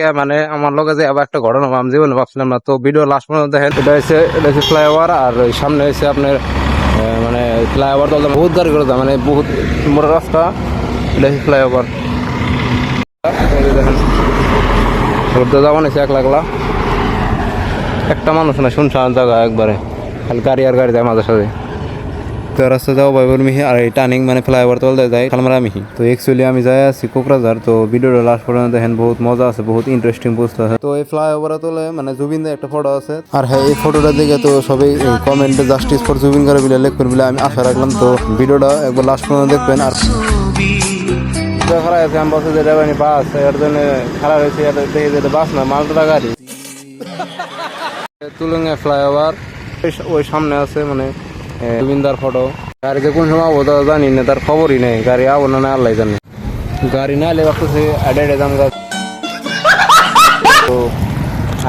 আজকে মানে আমার লগে যে আবার একটা ঘটনা আমি জীবনে ভাবছিলাম না। তো ভিডিও লাস্ট পর্যন্ত দেখেন, এটা হচ্ছে এটা হচ্ছে ফ্লাইওভার আর ওই সামনে হচ্ছে আপনার মানে ফ্লাইওভার তো বহুত গাড়ি করে মানে বহুত বড় রাস্তা, এটা হচ্ছে ফ্লাইওভার একটা মানুষ না, শুনশান জায়গা একবারে, খালি গাড়ি আর গাড়ি যায় মাঝে সাথে তো রাস্তা যাও বাইবর মিহি, আর এই টার্নিং মানে ফ্লাইওভার তলতে যায় খালমারা মিহি। তো অ্যাকচুয়ালি আমি যাই আছি কোকরাঝার তো ভিডিওটা লাস্ট পর্যন্ত দেখেন, বহুত মজা আছে, বহুত ইন্টারেস্টিং পোস্ট আছে। তো এই ফ্লাইওভার তোলে মানে জুবিনদের একটা ফটো আছে। আর হ্যাঁ এই ফটোটা দেখে তো সবাই কমেন্টে জাস্টিস ফর জুবিন করে বলে লিখবেন বলে আমি আশা রাখলাম। তো ভিডিওটা একবার লাস্ট পর্যন্ত দেখবেন, আর মালটা গাড়ি। তুলঙ্গা ফ্লাইওভার, ওই সামনে আছে মানে গোবিন্দার ফটো গাড়িকে কোন সময় আবো তা জানি না, তার খবরই নেই। গাড়ি আবো না না আল্লাহ জানে। গাড়ি না এলে ভাবতেছি আড়ে আড়ে দাম গাছ তো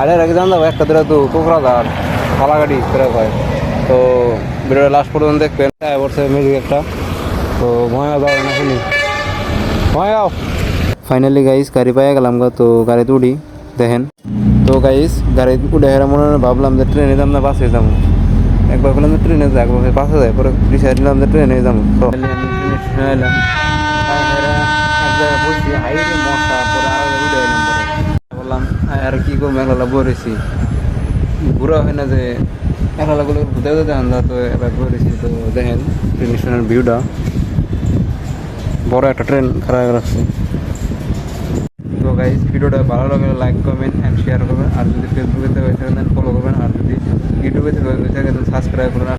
আড়ে আগে যাব, একটা দিলে তো কোকরাঝার ফালাগাড়ি ফেরা হয় তো ভিডিওটা লাস্ট পর্যন্ত দেখবেন। বলছে মিউজিক একটা। তো ভয়া যাও না শুনি। ভয়াও ফাইনালি গাইস গাড়ি পাইয়া গেলাম গা, তো গাড়িতে উঠি। দেখেন। তো গাইস গাড়ি উঠে হেরা মনে ভাবলাম যে ট্রেনে যাম না বাসে যাব একবার বললাম ট্রেনে যাই একবার বাসে যাই, পরে ডিসাইড নিলাম যে ট্রেনে যাব। তো এলাম। বললাম, আর কি করব একলা বলেছি ঘুরা হয় না যে একলাগুলো ঘুরতে যেতে আন্দা তো এবার বলেছি তো দেখেন ট্রেন স্টেশনের ভিউটা বড় একটা ট্রেন খারাপ রাখছে গাইজ ভিডিওটা ভালো লাগলে লাইক কমেন্ট অ্যান্ড শেয়ার করবেন। আর যদি ফেসবুকে থেকে থাকেন ফলো করবেন। আর যদি ইউটিউবে থেকে থাকেন সাবস্ক্রাইব করবেন।